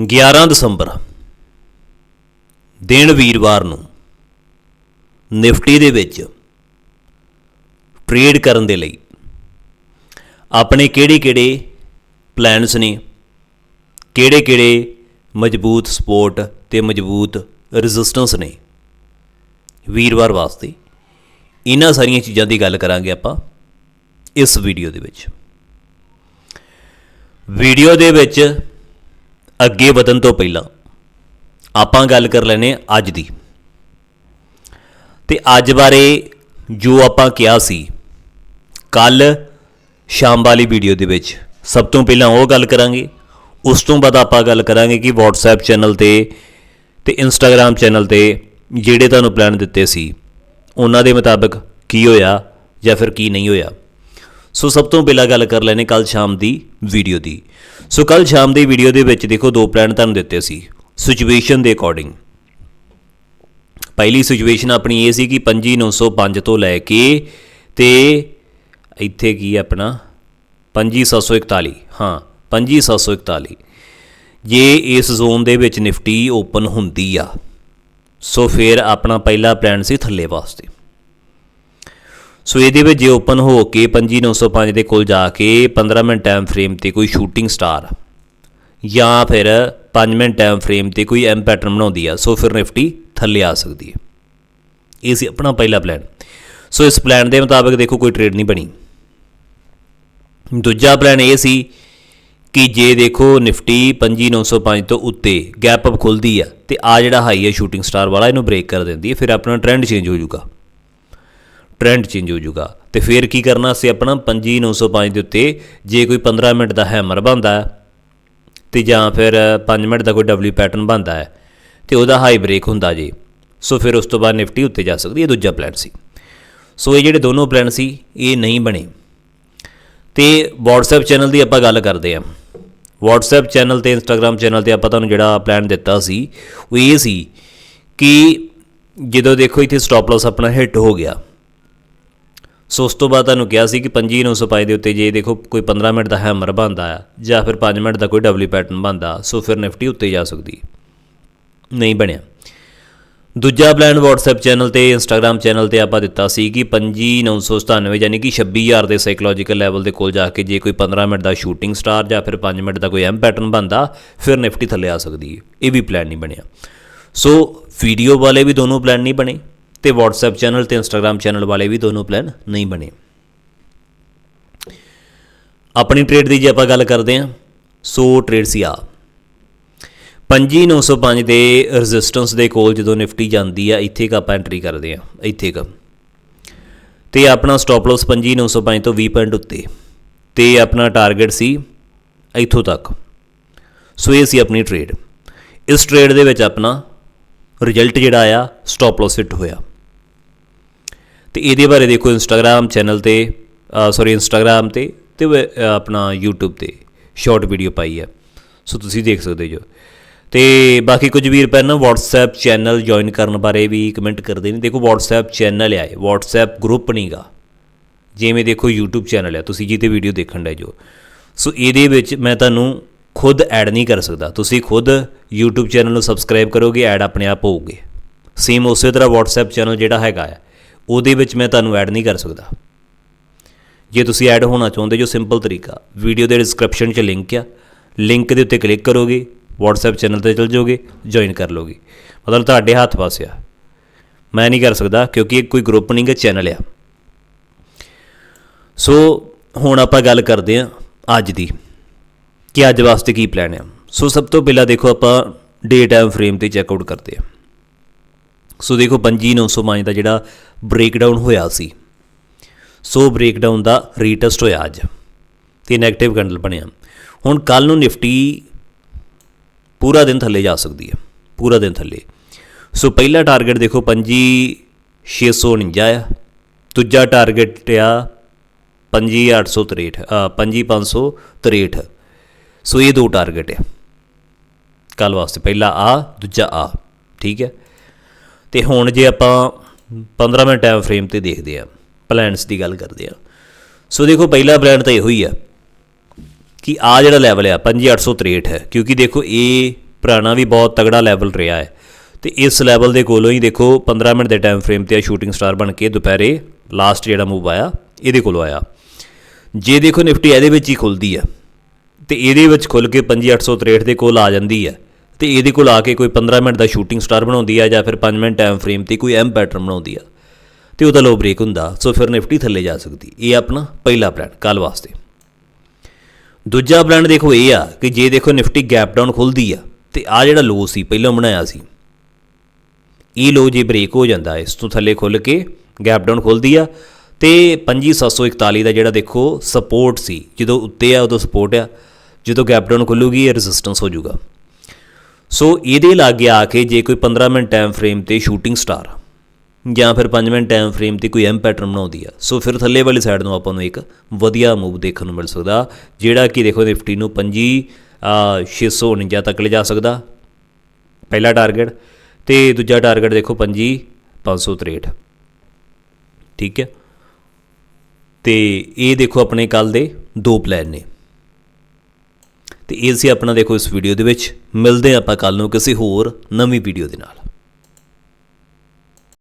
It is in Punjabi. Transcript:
11 ਦਸੰਬਰ, ਦਿਨ ਵੀਰਵਾਰ ਨੂੰ ਨਿਫਟੀ ਦੇ ਵਿੱਚ ਟ੍ਰੇਡ ਕਰਨ ਦੇ ਲਈ ਆਪਣੇ ਕਿਹੜੇ-ਕਿਹੜੇ ਪਲਾਨਸ ਨੇ, ਕਿਹੜੇ-ਕਿਹੜੇ ਮਜ਼ਬੂਤ ਸਪੋਰਟ ਤੇ ਮਜ਼ਬੂਤ ਰੈਜ਼ਿਸਟੈਂਸ ਨੇ ਵੀਰਵਾਰ ਵਾਸਤੇ, ਇਹਨਾਂ ਸਾਰੀਆਂ ਚੀਜ਼ਾਂ ਦੀ ਗੱਲ ਕਰਾਂਗੇ ਆਪਾਂ ਇਸ ਵੀਡੀਓ ਦੇ ਵਿੱਚ। ਵੀਡੀਓ ਦੇ ਵਿੱਚ ਅੱਗੇ ਵਧਣ ਤੋਂ ਪਹਿਲਾਂ ਆਪਾਂ ਗੱਲ ਕਰ ਲੈਨੇ ਅੱਜ ਦੀ। ਤੇ ਅੱਜ ਬਾਰੇ ਜੋ ਆਪਾਂ ਕਿਹਾ ਸੀ, ਕੱਲ ਸ਼ਾਮ ਵਾਲੀ ਵੀਡੀਓ ਦੇ ਵਿੱਚ ਸਭ ਤੋਂ ਪਹਿਲਾਂ ਉਹ ਗੱਲ ਕਰਾਂਗੇ, ਉਸ ਤੋਂ ਬਾਅਦ ਆਪਾਂ ਗੱਲ ਕਰਾਂਗੇ ਕਿ WhatsApp ਚੈਨਲ ਤੇ ਤੇ Instagram ਚੈਨਲ ਤੇ ਜਿਹੜੇ ਤੁਹਾਨੂੰ ਪਲਾਨ ਦਿੱਤੇ ਸੀ, ਉਹਨਾਂ ਦੇ ਮੁਤਾਬਕ ਕੀ ਹੋਇਆ ਜਾਂ ਫਿਰ ਕੀ ਨਹੀਂ ਹੋਇਆ। ਸੋ ਸਭ ਤੋਂ ਪਹਿਲਾਂ ਗੱਲ ਕਰ ਲੈਨੇ ਕੱਲ ਸ਼ਾਮ ਦੀ ਵੀਡੀਓ ਦੀ। ਸੋ ਕੱਲ ਸ਼ਾਮ ਦੀ ਵੀਡੀਓ ਦੇ ਵਿੱਚ ਦੇਖੋ ਦੋ ਪਲਾਨ ਤੁਹਾਨੂੰ ਦਿੱਤੇ ਸੀ ਸਿਚੁਏਸ਼ਨ ਦੇ ਅਕੋਰਡਿੰਗ ਪਹਿਲੀ ਸਿਚੁਏਸ਼ਨ ਆਪਣੀ ਇਹ ਸੀ ਕਿ 25905 ਤੋਂ ਲੈ ਕੇ ਤੇ ਇੱਥੇ ਕੀ ਹੈ ਆਪਣਾ? 25741 ਹਾਂ 25741 ਜੇ ਇਸ ਜ਼ੋਨ ਦੇ ਵਿੱਚ ਨਿਫਟੀ ਓਪਨ ਹੁੰਦੀ ਆ, ਸੋ ਫਿਰ ਆਪਣਾ ਪਹਿਲਾ ਪਲਾਨ ਸੀ ਥੱਲੇ ਵਾਸਤੇ। ਸੋ ਇਹਦੇ ਵਿੱਚ ਜੇ ਓਪਨ ਹੋ ਕੇ 25905 ਦੇ ਕੋਲ ਜਾ ਕੇ 15 ਮਿੰਟ ਟਾਈਮ ਫਰੇਮ ਤੇ ਕੋਈ ਸ਼ੂਟਿੰਗ ਸਟਾਰ ਜਾਂ ਫਿਰ 5 ਮਿੰਟ ਟਾਈਮ ਫਰੇਮ ਤੇ ਕੋਈ ਐਮ ਪੈਟਰਨ ਬਣਾਉਂਦੀ ਆ, ਸੋ ਫਿਰ ਨਿਫਟੀ ਥੱਲੇ ਆ ਸਕਦੀ ਹੈ। ਇਹ ਸੀ ਆਪਣਾ ਪਹਿਲਾ ਪਲਾਨ ਸੋ ਇਸ ਪਲਾਨ ਦੇ ਮੁਤਾਬਕ ਦੇਖੋ ਕੋਈ ਟ੍ਰੇਡ ਨਹੀਂ ਬਣੀ। ਦੂਜਾ ਪਲਾਨ ਇਹ ਸੀ ਕਿ ਜੇ ਦੇਖੋ ਨਿਫਟੀ 5905 ਤੋਂ ਉੱਤੇ ਗੈਪ ਅਪ ਖੁੱਲਦੀ ਆ ਤੇ ਆ ਜਿਹੜਾ ਹਾਈ ਹੈ ਸ਼ੂਟਿੰਗ ਸਟਾਰ ਵਾਲਾ, ਇਹਨੂੰ ਬ੍ਰੇਕ ਕਰ ਦਿੰਦੀ ਹੈ ਫਿਰ ਆਪਣਾ ਟ੍ਰੈਂਡ ਚੇਂਜ ਹੋ ਜਾਊਗਾ। ਟ੍ਰੈਂਡ ਚੇਂਜ ਹੋ ਜਾਊਗਾ। ਤੇ ਫਿਰ ਕੀ ਕਰਨਾ ਸੀ ਆਪਣਾ 5905 ਦੇ ਉੱਤੇ ਜੇ ਕੋਈ 15 ਮਿੰਟ ਦਾ ਹੈਮਰ ਬਣਦਾ ਹੈ ਤੇ ਜਾਂ ਫਿਰ 5 ਮਿੰਟ ਦਾ ਕੋਈ ਡਬਲਯੂ ਪੈਟਰਨ ਬਣਦਾ ਹੈ ਤੇ ਉਹਦਾ ਹਾਈ ਬ੍ਰੇਕ ਹੁੰਦਾ ਜੀ। ਸੋ ਫਿਰ ਉਸ ਤੋਂ ਬਾਅਦ ਨਿਫਟੀ ਉੱਤੇ ਜਾ ਸਕਦੀ ਹੈ ਦੂਜਾ ਪਲਾਨ ਸੀ। ਸੋ ਇਹ ਜਿਹੜੇ ਦੋਨੋਂ ਪਲਾਨ ਸੀ, ਇਹ ਨਹੀਂ ਬਣੇ। ਤੇ WhatsApp ਚੈਨਲ ਦੀ ਆਪਾਂ ਗੱਲ ਕਰਦੇ ਹਾਂ। WhatsApp ਚੈਨਲ ਤੇ Instagram ਚੈਨਲ ਤੇ ਆਪਾਂ ਤੁਹਾਨੂੰ ਜਿਹੜਾ ਪਲਾਨ ਦਿੱਤਾ ਸੀ, ਉਹ ਇਹ ਸੀ ਕਿ ਜਦੋਂ ਦੇਖੋ ਇੱਥੇ ਸਟਾਪ ਲਾਸ ਆਪਣਾ ਹਿੱਟ ਹੋ ਗਿਆ। ਸੋ ਉਸ ਤੋਂ ਬਾਅਦ ਤੁਹਾਨੂੰ ਕਿਹਾ ਸੀ ਕਿ 5905 ਦੇ ਉੱਤੇ ਜੇ ਦੇਖੋ ਕੋਈ 15 ਮਿੰਟ ਦਾ ਹੈਮਰ ਬਣਦਾ ਆ, ਜਾਂ ਫਿਰ 5 ਮਿੰਟ ਦਾ ਕੋਈ ਡਬਲੀ ਪੈਟਰਨ ਬਣਦਾ, ਸੋ ਫਿਰ ਨਿਫਟੀ ਉੱਤੇ ਜਾ ਸਕਦੀ। ਨਹੀਂ ਬਣਿਆ। ਦੂਜਾ ਪਲਾਨ WhatsApp ਚੈਨਲ ਤੇ, Instagram ਚੈਨਲ ਤੇ ਆਪਾਂ ਦਿੱਤਾ ਸੀ ਕਿ 5997 ਯਾਨੀ ਕਿ 26000 ਦੇ ਸਾਈਕੋਲੋਜੀਕਲ ਲੈਵਲ ਦੇ ਕੋਲ ਜਾ ਕੇ ਜੇ ਕੋਈ 15 ਮਿੰਟ ਦਾ ਸ਼ੂਟਿੰਗ ਸਟਾਰ ਜਾਂ ਫਿਰ 5 ਮਿੰਟ ਦਾ ਕੋਈ ਐਮ ਪੈਟਰਨ ਬਣਦਾ, ਫਿਰ ਨਿਫਟੀ ਥੱਲੇ ਆ ਸਕਦੀ ਹੈ। ਇਹ ਵੀ ਪਲਾਨ ਨਹੀਂ ਬਣਿਆ। ਸੋ ਵੀਡੀਓ ਵਾਲੇ ਵੀ ਦੋਨੋਂ ਪਲਾਨ ਨਹੀਂ ਬਣੇ। ਤੇ WhatsApp ਚੈਨਲ ਤੇ Instagram ਚੈਨਲ ਵਾਲੇ ਵੀ ਦੋਨੋਂ ਪਲਾਨ ਨਹੀਂ ਬਣੇ। ਆਪਣੀ ਟ੍ਰੇਡ ਦੀ ਜੇ ਆਪਾਂ ਗੱਲ ਕਰਦੇ ਹਾਂ, ਸੋ ਟ੍ਰੇਡ ਸੀ ਆ 5905 ਦੇ ਰੈਜ਼ਿਸਟੈਂਸ ਦੇ ਕੋਲ ਜਦੋਂ ਨਿਫਟੀ ਜਾਂਦੀ ਆ, ਇੱਥੇ ਕ ਆਪਾਂ ਐਂਟਰੀ ਕਰਦੇ ਆ ਇੱਥੇ ਕ। ਤੇ ਆਪਣਾ ਸਟਾਪ ਲਾਸ 5905 ਤੋਂ 20 ਪੁਆਇੰਟ ਉੱਤੇ। ਤੇ ਆਪਣਾ ਟਾਰਗੇਟ ਸੀ ਇੱਥੋਂ ਤੱਕ। ਸੋ ਇਹ ਸੀ ਆਪਣੀ ਟ੍ਰੇਡ ਇਸ ਟ੍ਰੇਡ ਦੇ ਵਿੱਚ ਆਪਣਾ ਰਿਜ਼ਲਟ ਜਿਹੜਾ ਆਇਆ ਸਟਾਪ ਲਾਸ ਹਿੱਟ ਹੋਇਆ। ਤੇ ਇਹਦੇ ਬਾਰੇ ਦੇਖੋ ਇੰਸਟਾਗ੍ਰam ਚੈਨਲ ਤੇ ਸੌਰੀ ਇੰਸਟਾਗ੍ਰam ਤੇ ਤੇ ਆਪਣਾ YouTube ਤੇ ਸ਼ਾਰਟ ਵੀਡੀਓ ਪਾਈ ਹੈ। ਸੋ ਤੁਸੀਂ ਦੇਖ ਸਕਦੇ ਜੋ। ਤੇ ਬਾਕੀ ਕੁਝ ਵੀਰ ਪਹਿਲਾਂ ਨਾ WhatsApp ਚੈਨਲ ਜੁਆਇਨ ਕਰਨ ਬਾਰੇ ਵੀ ਕਮੈਂਟ ਕਰਦੇ ਨੇ। ਦੇਖੋ WhatsApp ਚੈਨਲ ਆ ਇਹ। WhatsApp ਗਰੁੱਪ ਨਹੀਂਗਾ ਜਿਵੇਂ ਦੇਖੋ YouTube ਚੈਨਲ ਆ। ਤੁਸੀਂ ਜਿਹਤੇ ਵੀਡੀਓ ਦੇਖਣ ਦਾ ਜੋ। ਸੋ ਇਹਦੇ ਵਿੱਚ ਮੈਂ ਤੁਹਾਨੂੰ ਖੁਦ ਐਡ ਨਹੀਂ ਕਰ ਸਕਦਾ। ਤੁਸੀਂ ਖੁਦ YouTube ਚੈਨਲ ਨੂੰ ਸਬਸਕ੍ਰਾਈਬ ਕਰੋਗੇ ਐਡ ਆਪਣੇ ਆਪ ਹੋਊਗੇ। ਸੇਮ ਉਸੇ ਤਰ੍ਹਾਂ WhatsApp ਚੈਨਲ ਜਿਹੜਾ ਹੈਗਾ ਹੈ ਉਹਦੇ ਵਿੱਚ ਮੈਂ ਤੁਹਾਨੂੰ ਐਡ ਨਹੀਂ ਕਰ ਸਕਦਾ। ਜੇ ਤੁਸੀਂ ਐਡ ਹੋਣਾ ਚਾਹੁੰਦੇ ਜੋ ਸਿੰਪਲ ਤਰੀਕਾ ਵੀਡੀਓ ਦੇ ਡਿਸਕ੍ਰਿਪਸ਼ਨ 'ਚ ਲਿੰਕ ਆ ਲਿੰਕ ਦੇ ਉੱਤੇ ਕਲਿੱਕ ਕਰੋਗੇ, WhatsApp ਚੈਨਲ ਤੇ ਚਲ ਜਾਓਗੇ ਜੁਆਇਨ ਕਰ ਲੋਗੇ ਮਤਲਬ ਤੁਹਾਡੇ ਹੱਥ ਪਾਸ ਆ। ਮੈਂ ਨਹੀਂ ਕਰ ਸਕਦਾ ਕਿਉਂਕਿ ਇਹ ਕੋਈ ਗਰੁੱਪ ਨਹੀਂ ਹੈ ਚੈਨਲ ਆ। ਸੋ ਹੁਣ ਆਪਾਂ ਗੱਲ ਕਰਦੇ ਹਾਂ ਅੱਜ ਦੀ ਕਿ ਅੱਜ ਵਾਸਤੇ ਕੀ ਪਲਾਨ ਆ। ਸੋ ਸਭ ਤੋਂ ਪਹਿਲਾਂ ਦੇਖੋ ਆਪਾਂ ਡੇ ਟਾਈਮ ਫਰੇਮ ਤੇ ਚੈੱਕ ਆਊਟ ਕਰਦੇ ਹਾਂ। ਸੋ ਦੇਖੋ 5905 ਦਾ ਜਿਹੜਾ ਬ੍ਰੇਕਡਾਊਨ ਹੋਇਆ ਸੀ। ਸੋ ਬ੍ਰੇਕਡਾਊਨ ਦਾ ਰੀਟੈਸਟ ਹੋਇਆ ਅੱਜ। ਤੇ 네ਗੇਟਿਵ ਕੈਂਡਲ ਬਣਿਆ। ਹੁਣ ਕੱਲ ਨੂੰ ਨਿਫਟੀ ਪੂਰਾ ਦਿਨ ਥੱਲੇ ਜਾ ਸਕਦੀ ਹੈ। ਪੂਰਾ ਦਿਨ ਥੱਲੇ। ਸੋ ਪਹਿਲਾ ਟਾਰਗੇਟ ਦੇਖੋ 5649 ਆ। ਦੂਜਾ ਟਾਰਗੇਟ ਆ ਪੰਜੀ 5863 ਅ 5563 ਸੋ ਇਹ ਦੋ ਟਾਰਗੇਟ ਆ। ਕੱਲ ਵਾਸਤੇ ਪਹਿਲਾ ਆ, ਦੂਜਾ ਆ। ਠੀਕ ਹੈ। ਤੇ ਹੁਣ ਜੇ ਆਪਾਂ 15 ਮਿੰਟ ਟਾਈਮ ਫਰੇਮ ਤੇ ਦੇਖਦੇ ਆ ਪਲੈਨਸ ਦੀ ਗੱਲ ਕਰਦੇ ਆ ਸੋ ਦੇਖੋ, ਪਹਿਲਾ ਪਲਾਨ ਤਾਂ ਇਹੋ ਹੀ ਆ ਕਿ ਆ ਜਿਹੜਾ ਲੈਵਲ ਆ 5863 ਹੈ। ਕਿਉਂਕਿ ਦੇਖੋ, ਇਹ ਪੁਰਾਣਾ ਵੀ ਬਹੁਤ ਤਗੜਾ ਲੈਵਲ ਰਿਹਾ ਹੈ। ਤੇ ਇਸ ਲੈਵਲ ਦੇ ਕੋਲੋਂ ਹੀ ਦੇਖੋ 15 ਮਿੰਟ ਦੇ ਟਾਈਮ ਫਰੇਮ ਤੇ ਆ ਸ਼ੂਟਿੰਗ ਸਟਾਰ ਬਣ ਕੇ ਦੁਪਹਿਰੇ ਲਾਸਟ ਜਿਹੜਾ ਮੂਵ ਆਇਆ, ਇਹਦੇ ਕੋਲੋਂ ਆਇਆ। ਜੇ ਦੇਖੋ, ਨਿਫਟੀ ਇਹਦੇ ਵਿੱਚ ਹੀ ਖੁੱਲਦੀ ਆ। ਤੇ ਇਹਦੇ ਵਿੱਚ ਖੁੱਲ ਕੇ 5863 ਦੇ ਕੋਲ ਆ ਜਾਂਦੀ ਹੈ ਤੇ ਇਹਦੇ ਕੋਲ ਆ ਕੇ ਕੋਈ 15 ਮਿੰਟ ਦਾ ਸ਼ੂਟਿੰਗ ਸਟਾਰ ਬਣਾਉਂਦੀ ਆ ਜਾਂ ਫਿਰ 5 ਮਿੰਟ ਟਾਈਮ ਫਰੇਮ ਤੇ ਕੋਈ ਐਮ ਪੈਟਰਨ ਬਣਾਉਂਦੀ ਆ, ਤੇ ਉਹਦਾ ਲੋ ਬ੍ਰੇਕ ਹੁੰਦਾ, ਸੋ ਫਿਰ ਨਿਫਟੀ ਥੱਲੇ ਜਾ ਸਕਦੀ। ਇਹ ਆਪਣਾ ਪਹਿਲਾ ਪਲਾਨ ਕੱਲ ਵਾਸਤੇ। ਦੂਜਾ ਪਲਾਨ ਦੇਖੋ ਇਹ ਆ ਕਿ ਜੇ ਦੇਖੋ ਨਿਫਟੀ ਗੈਪ ਡਾਊਨ ਖੁੱਲਦੀ ਆ, ਤੇ ਆ ਜਿਹੜਾ ਲੋ ਸੀ, ਪਹਿਲਾਂ ਬਣਾਇਆ ਸੀ। ਇਹ ਲੋ ਜੇ ਬ੍ਰੇਕ ਹੋ ਜਾਂਦਾ, ਇਸ ਤੋਂ ਥੱਲੇ ਖੁੱਲ ਕੇ ਗੈਪ ਡਾਊਨ ਖੁੱਲਦੀ ਆ, ਤੇ 5741 ਦਾ ਜਿਹੜਾ ਦੇਖੋ ਸਪੋਰਟ ਸੀ, ਜਦੋਂ ਉੱਤੇ ਆ, ਉਦੋਂ ਸਪੋਰਟ ਆ। ਜਦੋਂ ਗੈਪ ਡਾਊਨ ਖੁੱਲੂਗੀ, ਇਹ ਰੈਜ਼ਿਸਟੈਂਸ ਹੋ ਜਾਊਗਾ। ਸੋ ਇਹਦੇ ਲਾਗੇ ਆ ਕੇ ਜੇ ਕੋਈ 15 ਮਿੰਟ ਟਾਈਮ ਫਰੇਮ ਤੇ ਸ਼ੂਟਿੰਗ ਸਟਾਰ ਜਾਂ ਫਿਰ 5 ਮਿੰਟ ਟਾਈਮ ਫਰੇਮ ਤੇ ਕੋਈ ਐਮ ਪੈਟਰਨ ਬਣਾਉਂਦੀ ਆ ਸੋ ਫਿਰ ਥੱਲੇ ਵਾਲੀ ਸਾਈਡ ਨੂੰ ਆਪਾਂ ਨੂੰ ਇੱਕ ਵਧੀਆ ਮੂਵ ਦੇਖਣ ਨੂੰ ਮਿਲ ਸਕਦਾ ਜਿਹੜਾ ਕਿ ਦੇਖੋ ਨਿਫਟੀ ਨੂੰ 25 ਅ, 649 ਤੱਕ ਲੈ ਜਾ ਸਕਦਾ। ਪਹਿਲਾ ਟਾਰਗੇਟ ਤੇ ਦੂਜਾ ਟਾਰਗੇਟ ਦੇਖੋ 25 563 ਠੀਕ ਹੈ? ਤੇ ਇਹ ਦੇਖੋ ਆਪਣੇ ਕੱਲ ਦੇ ਦੋ ਪਲਾਨ ਨੇ। ਤੇ ਇਹ ਸੀ ਆਪਣਾ ਦੇਖੋ ਇਸ ਵੀਡੀਓ ਦੇ ਵਿੱਚ। ਮਿਲਦੇ ਹਾਂ ਆਪਾਂ ਕੱਲ ਨੂੰ ਕਿਸੇ ਹੋਰ ਨਵੀਂ ਵੀਡੀਓ ਦੇ ਨਾਲ।